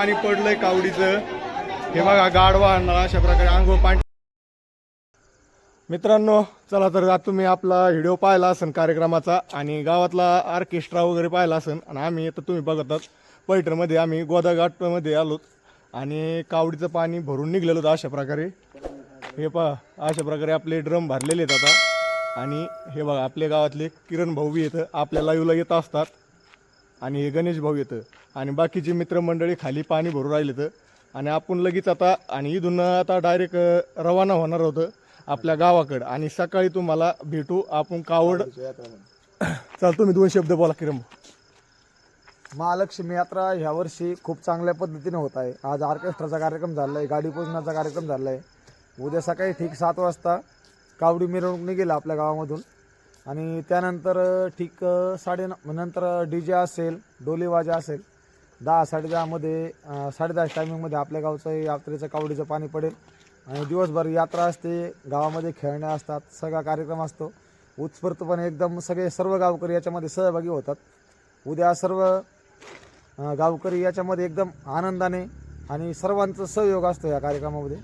पाणी पडलंय कावडीचं. हे बघा गाडवा आणणार अशा प्रकारे आंघोळ पाणी. मित्रांनो चला तर आता तुम्ही आपला व्हिडिओ पाहिला असेल कार्यक्रमाचा आणि गावातला ऑर्केस्ट्रा वगैरे पाहिला असेल आणि आम्ही तर तुम्ही बघतात पैठणमध्ये आम्ही गोदाघाटमध्ये आलो आणि कावडीचं पाणी भरून निघलेलो होतं अशा प्रकारे. हे पहा अशा प्रकारे आपले ड्रम भरलेले आहेत आता. आणि हे बघा आपल्या गावातले किरण भाऊ बी येतं आपल्या लाईव्हला येत असतात. आणि हे गणेश भाऊ येतं. आणि बाकीची मित्रमंडळी खाली पाणी भरून राहिले तर आणि आपण लगेच आता आणि इथून आता डायरेक्ट रवाना होणार होतं आपल्या गावाकडं. आणि सकाळी तुम्हाला भेटू आपण कावड. चल तुम्ही दोन शब्द बोला भाऊ. महालक्ष्मी यात्रा ह्या वर्षी खूप चांगल्या पद्धतीने होत आहे. आज ऑर्केस्ट्राचा कार्यक्रम झाला आहे गाडी पूजनाचा कार्यक्रम झाला आहे उद्या सकाळी ठीक सात वाजता कावडी मिरवणूक निघेल आपल्या गावामधून. आणि त्यानंतर ठीक साडे नंतर डी जे असेल डोलीवाजा असेल दहा साडेदहामध्ये अ, साडेदहा टायमिंगमध्ये आपल्या गावचं यात्रेचं कावडीचं पाणी पडेल. आणि दिवसभर यात्रा असते गावामध्ये खेळण्या असतात सगळा कार्यक्रम असतो. उत्स्फूर्तपणे एकदम सगळे सर्व गावकरी याच्यामध्ये सहभागी होतात. उद्या सर्व गावकरी याच्यामध्ये एकदम आनंदाने आणि सर्वांचं सहयोग असतो या कार्यक्रमामध्ये.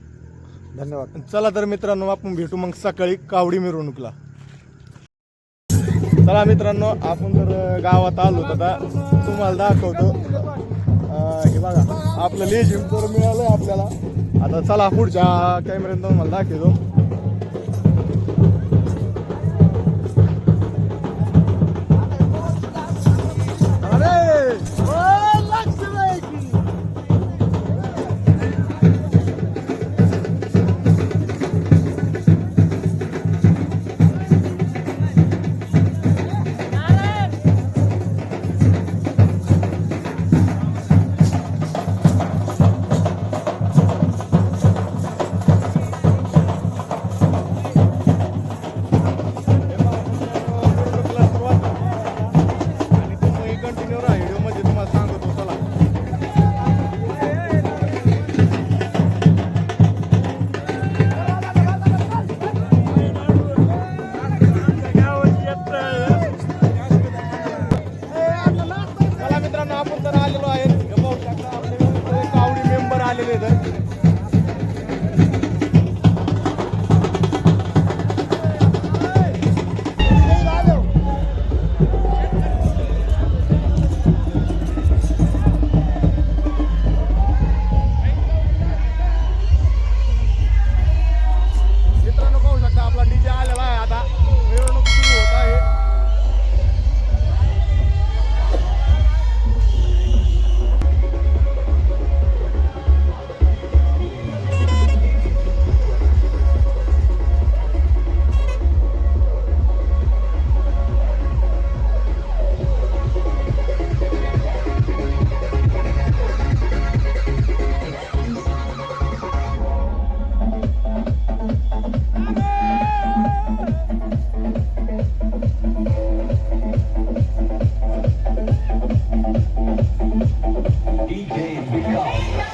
धन्यवाद. चला तर मित्रांनो आपण भेटू मग सकाळी कावडी मिरवणूकला. चला मित्रांनो आपण तर गावात आलो आता. तुम्हाला दाखवतो. हे बघा आपलं लेझिम तर मिळालं आपल्याला. आता चला पुढच्या कॅमेऱ्यात तुम्हाला दाखवतो.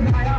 I'm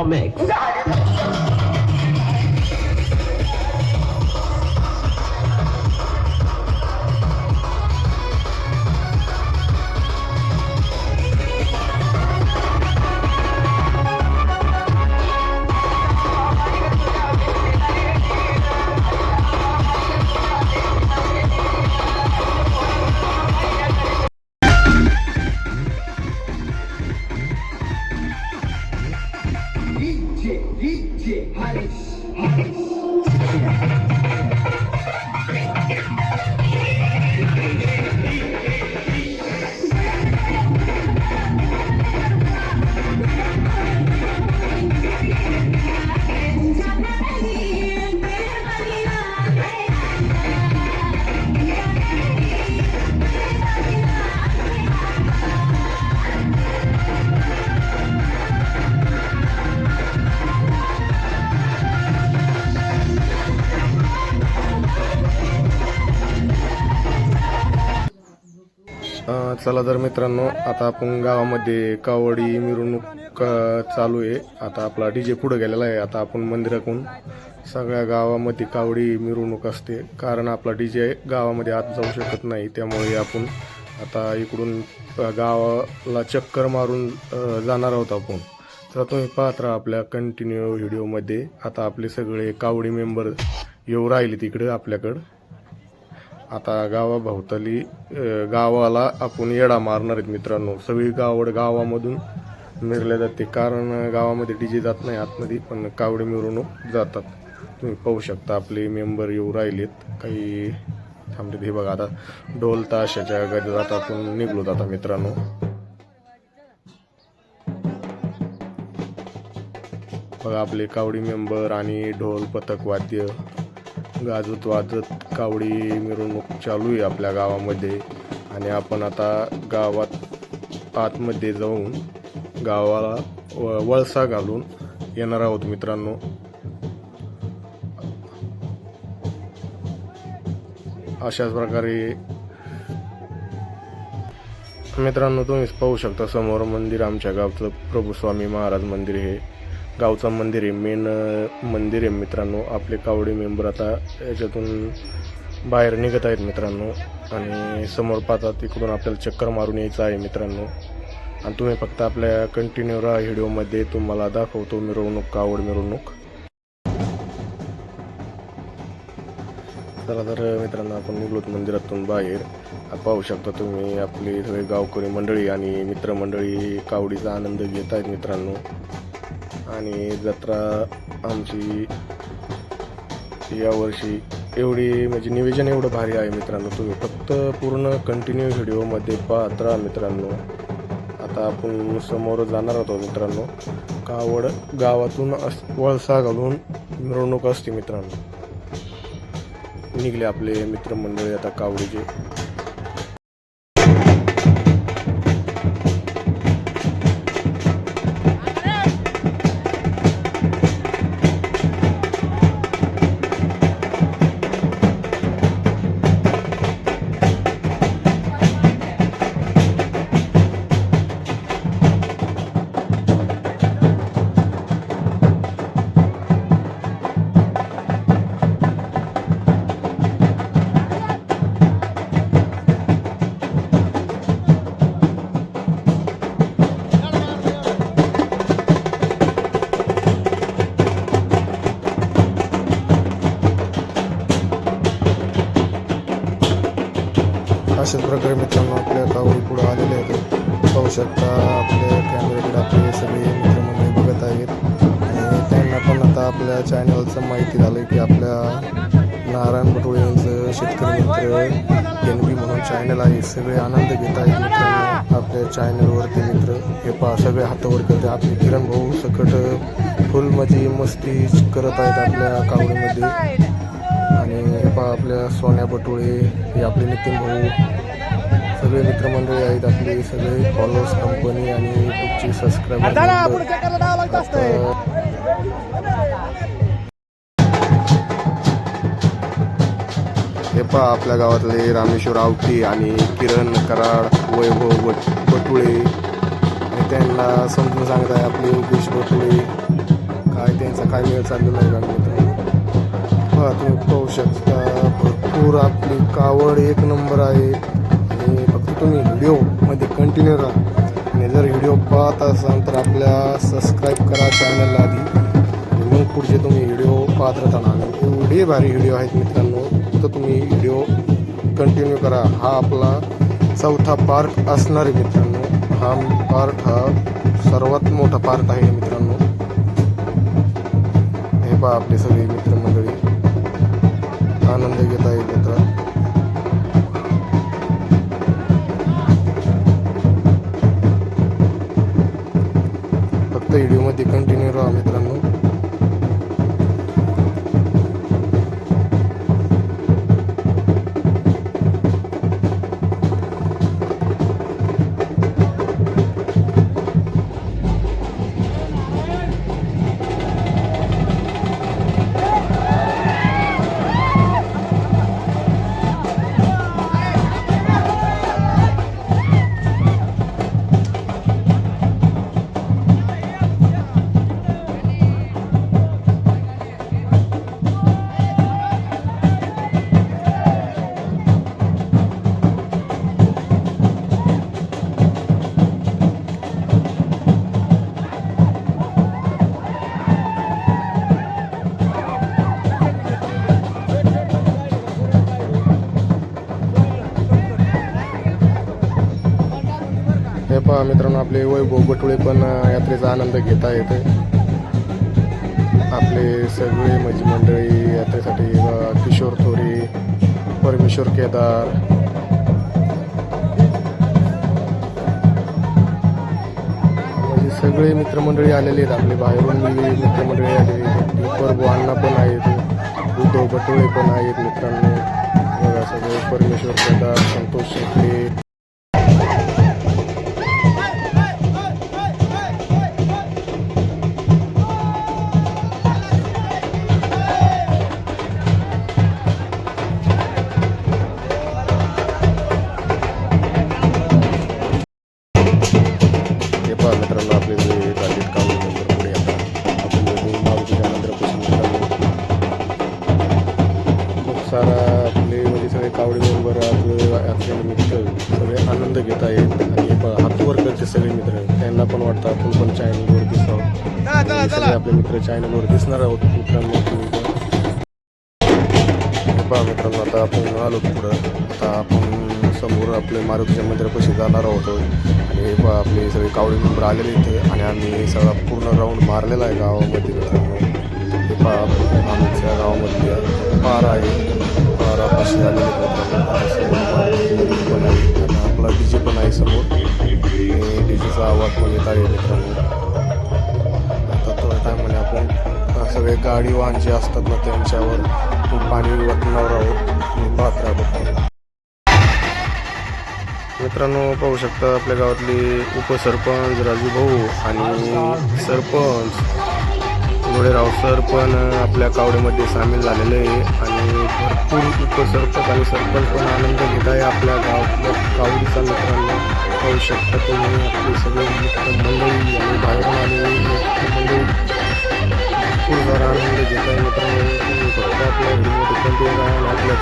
comics चला तर मित्रांनो आता आपण गावामध्ये कावडी मिरवणूक चालू आहे. आता आपला डीजे पुढे गेलेला आहे. आता आपण मंदिराकडून सगळ्या गावामध्ये कावडी मिरवणूक असते. कारण आपला डीजे गावामध्ये आत जाऊ शकत नाही. त्यामुळे आपण आता इकडून गावाला चक्कर मारून जाणार आहोत आपण. तर तुम्ही पाहत राहा आपल्या कंटिन्यू व्हिडिओमध्ये आता आपले सगळे कावडी मेंबर येऊ राहिले तिकडे आपल्याकडं. आता गावाभोवताली गावाला आपण येडा मारणार आहेत मित्रांनो. सगळी गावड गावामधून मिरल्या जाते. कारण गावामध्ये डी जे जात नाही आतमध्ये पण कावडे मिरवणूक जातात. तुम्ही पाहू शकता आपले मेंबर येऊ राहिलेत. काही थांबलेत. हे बघा आता ढोल ताशाच्या गजरात आपण निघलो जाता मित्रांनो. बघा आपले कावडी मेंबर आणि ढोल पथक वाद्य. गाजत वाजत कावडी मिरवणूक चालू आहे आपल्या गावामध्ये. आणि आपण आता गावात आतमध्ये जाऊन गावाला व- वळसा घालून येणार आहोत मित्रांनो. अशाच प्रकारे मित्रांनो तुम्ही पाहू शकता समोर मंदिर आमच्या गावचं प्रभू स्वामी महाराज मंदिर हे. गावचं मंदिर आहे. मेन मंदिर आहे मित्रांनो. आपले कावडी मेंबर आता याच्यातून बाहेर निघत आहेत मित्रांनो. आणि समोर पाहता तिकडून आपल्याला चक्कर मारून यायचं आहे मित्रांनो. आणि तुम्ही फक्त आपल्या कंटिन्यू राहा व्हिडिओमध्ये तुम्हाला दाखवतो मिरवणूक कावड मिरवणूक. चला तर मित्रांनो आपण निघलोत मंदिरातून बाहेर. पाहू शकता तुम्ही आपली सगळे गावकरी मंडळी आणि मित्रमंडळी कावडीचा आनंद घेत आहेत मित्रांनो. आणि जत्रा आमची यावर्षी एवढी म्हणजे नियोजन एवढं भारी आहे मित्रांनो. तुम्ही फक्त पूर्ण कंटिन्यू व्हिडिओमध्ये पाहत राहा मित्रांनो. आता आपण समोर जाणार आहोत मित्रांनो. कावड गावातून अस- वळसा घालून मिरवणूक असते मित्रांनो. निघले आपले मित्रमंडळी आता कावडीचे. अशाच प्रकारे मित्रांनो आपल्या कावळी पुढे आलेले आहेत. पाहू शकता आपल्या कॅमेऱ्याकडे आपले सगळे मित्रमंडळी बघत आहेत. आणि त्यांना पण आता आपल्या चॅनलचं माहिती झालं की आपल्या नारायण बटोळे यांचं शेतकरी मित्र एन बी म्हणून चॅनल आहे. सगळे आनंद घेत आहेत मित्रांनो आपल्या चॅनलवरती मित्र. हे पहा सगळे हातावर करते. आपले किरण भाऊ सकट फुल मजी मस्ती करत आहेत आपल्या कावडीमध्ये. पहा आपल्या सोन्या बटोळे हे आपले नितीन भाऊ. सगळे मित्रमंडळी आहेत आपले सगळे फॉलोअर्स कंपनी आणि युट्यूबचे हे पहा आपल्या गावातले रामेश्वर आवटी आणि किरण कराड वैभव बट बटुळे. आणि त्यांना समजून सांगत आहे आपले योगेश भोसले काय त्यांचा काय वेळ चाललेला आहे तुम्ही पाहू शकता. भरपूर आपली कावड एक नंबर आहे. आणि फक्त तुम्ही व्हिडिओमध्ये कंटिन्यू राहा. आणि जर व्हिडिओ पाहत असाल तर आपल्या सबस्क्राईब करा चॅनलला आधी. मग पुढचे तुम्ही व्हिडिओ पाहत राहताना. एवढे भारी व्हिडिओ आहेत मित्रांनो फक्त तुम्ही व्हिडिओ कंटिन्यू करा. हा आपला चौथा पार्ट असणार आहे मित्रांनो. हा पार्ट हा सर्वात मोठा पार्ट आहे मित्रांनो. हे पहा आपले सगळे मित्र. आनंद घेता येईल मित्र फक्त व्हिडिओमध्ये कंटिन्यू राहा मित्रांनो आपले वैभव बटुळे पण यात्रेचा आनंद घेता येते आपले सगळे माझी मंडळी यात्रेसाठी किशोर थोरी परमेश्वर केदार. म्हणजे सगळे मित्रमंडळी आलेले आहेत आपले. बाहेरून मित्रमंडळी आलेली आहेत. अण्णा पण आहेत. उद्धव बटुळे पण आहेत मित्रांनो. बघा सगळे. परमेश्वर केदार संतोष शेट्टे सगळा पूर्ण राऊंड मारलेला आहे गावामध्ये. मित्रांनो हे पहा आमच्या गावामध्ये पार आहे. पारापाशी आलेले पण आहे. आणि आपला डी जे पण आहे समोर. डी जेचा आवाज पण येत आहे मित्रांनो. आता तो टायमाने आपण सगळे गाडी वाहन जे असतात ना त्यांच्यावर पाणी वतणार आहोत. तुम्ही पाहत राहा मित्रांनो पाहू शकता आपल्या गावातले उपसरपंच राजू भाऊ आणि सरपंच. राव सर पण आपल्या कावडीमध्ये सामील झालेले आहे आणि भरपूर उपसरपंच आणि सरपंच पण आनंद घेत आहे आपल्या गावातल्या कावडीचा मित्रांनो. पाहू शकता तुम्ही आपले सगळे मित्र मंडळी आणि बाहेरून आणि मंडळी.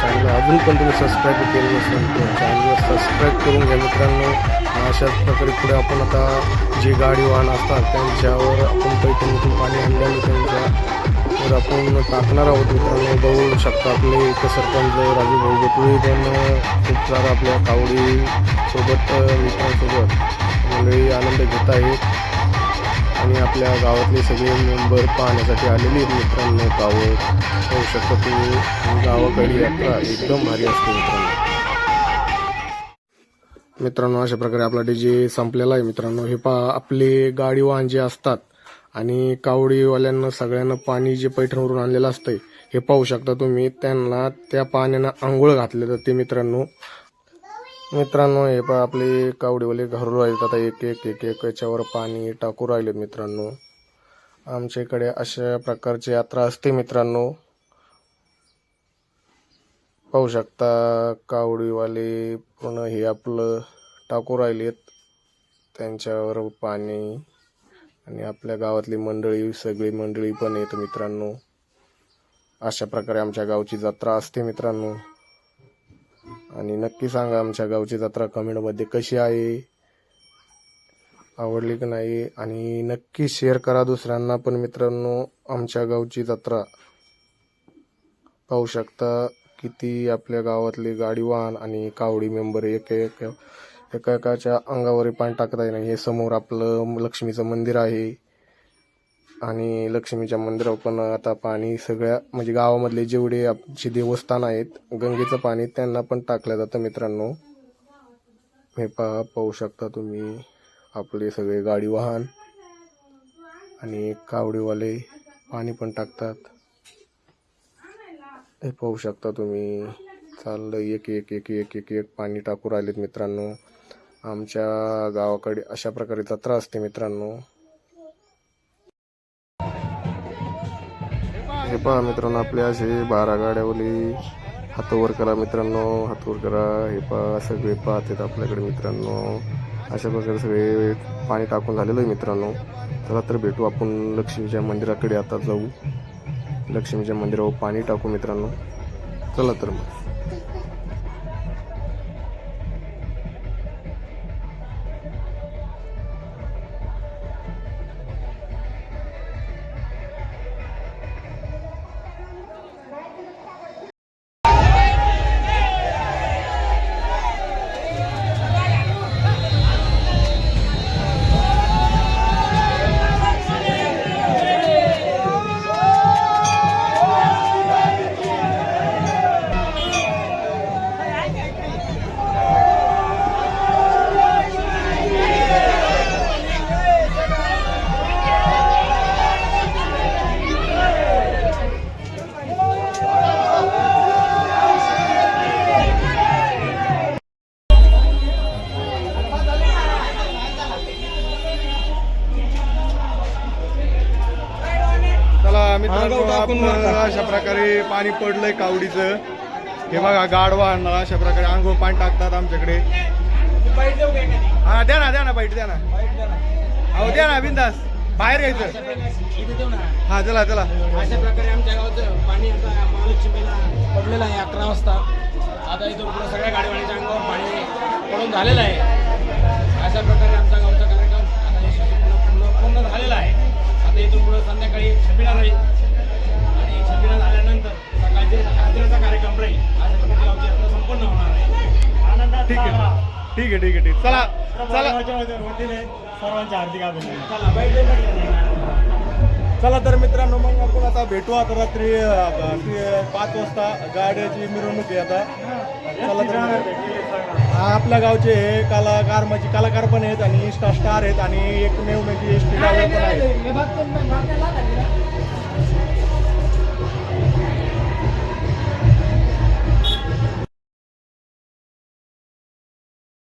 चॅनल अजून पण तुम्ही सबस्क्राईब केलं नसेल तर चॅनलवर सबस्क्राईब करून घ्या मित्रांनो. अशाच प्रकारे पुढे आपण आता जे गाडी वाहन असतात त्यांच्यावर आपण पैठणीतून पाणी आणल्याने त्यांच्यावर आपण टाकणार आहोत मित्रांनो. बघू शकता आपले उपसरपंच राजू भाऊ बटुळे पण खूप सारा आपल्या कावडी सोबत मित्रांसोबत. मंडळी आनंद घेत आहेत. आणि आपल्या गावातले सगळे मेंबर पाहण्यासाठी आलेले आहेत मित्रांनो. गावं होऊ शकता तुम्ही गावाकडे यात्रा एकदम भारी असते मित्रांनो. मित्रांनो अशा प्रकारे आपला डीजे संपलेला आहे मित्रांनो. हे पा आपले गाडी वाहन जे असतात आणि कावडीवाल्यांना सगळ्यांना पाणी जे पैठणवरून आणलेलं असतंय हे पाहू शकता तुम्ही. त्यांना त्या पाण्यानं आंघोळ घातले जाते मित्रांनो. मित्रांनो हे पहा आपले कावडीवाले घरून राहिले आता एक एक एक एक याच्यावर पाणी टाकू राहिले मित्रांनो. आमच्या इकडे अशा प्रकारची यात्रा असते मित्रांनो. पाहू शकता कावडीवाले पूर्ण हे आपलं टाकू राहिलेत. त्यांच्यावर पाणी आणि आपल्या गावातली मंडळी सगळी मंडळी पण येत मित्रांनो. अशा प्रकारे आमच्या गावची जत्रा असते मित्रांनो. आणि नक्की सांगा आमच्या गावची जत्रा कमेंटमध्ये कशी आहे? आवडली की नाही? आणि नक्की शेअर करा दुसऱ्यांना पण मित्रांनो आमच्या गावची जत्रा. पाहू शकता किती आपल्या गावातले गाडी वाहन आणि कावडी मेंबर एक एक एका एकाच्या अंगावर पाणी टाकत आहे हे समोर आपलं लक्ष्मीचं मंदिर आहे. आणि लक्ष्मीच्या मंदिरावर पण आता पाणी सगळ्या म्हणजे गावामधले जेवढे आमचे देवस्थान आहेत गंगेचं पाणी त्यांना पण टाकलं जातं मित्रांनो. हे पहा पाहू शकता तुम्ही आपले सगळे गाडी वाहन आणि कावडीवाले पाणी पण टाकतात. हे पाहू शकता तुम्ही. चाललं एक एक एक एक एक एक पाणी टाकू राहिलेत मित्रांनो. आमच्या गावाकडे अशा प्रकारे जत्रा असते मित्रांनो. पहा मित्रांनो आपले असे बारा गाड्यावली हातोवर करा मित्रांनो हातोवर करा. हे पहा सगळे पाहतात आपल्याकडे मित्रांनो. अशा प्रकारे सगळे पाणी टाकून झालेलं आहे मित्रांनो. चला तर भेटू आपण लक्ष्मीच्या मंदिराकडे. आता जाऊ. लक्ष्मीच्या मंदिरावर पाणी टाकू मित्रांनो. चला तर मग. पाणी पडलंय कावडीचं. हे बघा गाडवा आणणार अशा प्रकारे अंघोळ पाणी टाकतात आमच्याकडे. हा द्या ना द्या ना बाईट द्या ना. अहो द्या ना बिंदास. बाहेर घ्यायचं हा चला चला. अशा प्रकारे आमच्या गावाचं पाणी आता महालक्ष्मीला पडलेलं आहे अकरा वाजता आता इथून पुढे सगळ्या गाडीवाडीच्या अंगावर पाणी पडून झालेलं आहे अशा प्रकारे आमच्या गावचा कार्यक्रम आता पूर्ण झालेला आहे आता इथून पुढे संध्याकाळी छबिना राहील. ठीक आहे. ठीक आहे ठीक आहे ठीक आहे. चला चला. सर्वांच्या हार्दिक अभिनंदन. चला तर मित्रांनो मग आपण आता भेटू आता रात्री पाच वाजता गाड्याची मिरवणूक आहे आता. चला तर हा आपल्या गावचे हे कलाकार म्हणजे कलाकार पण आहेत आणि इंस्टा स्टार आहेत आणि एकमेव म्हणजे एस टी ड्रायव्हर पण आहेत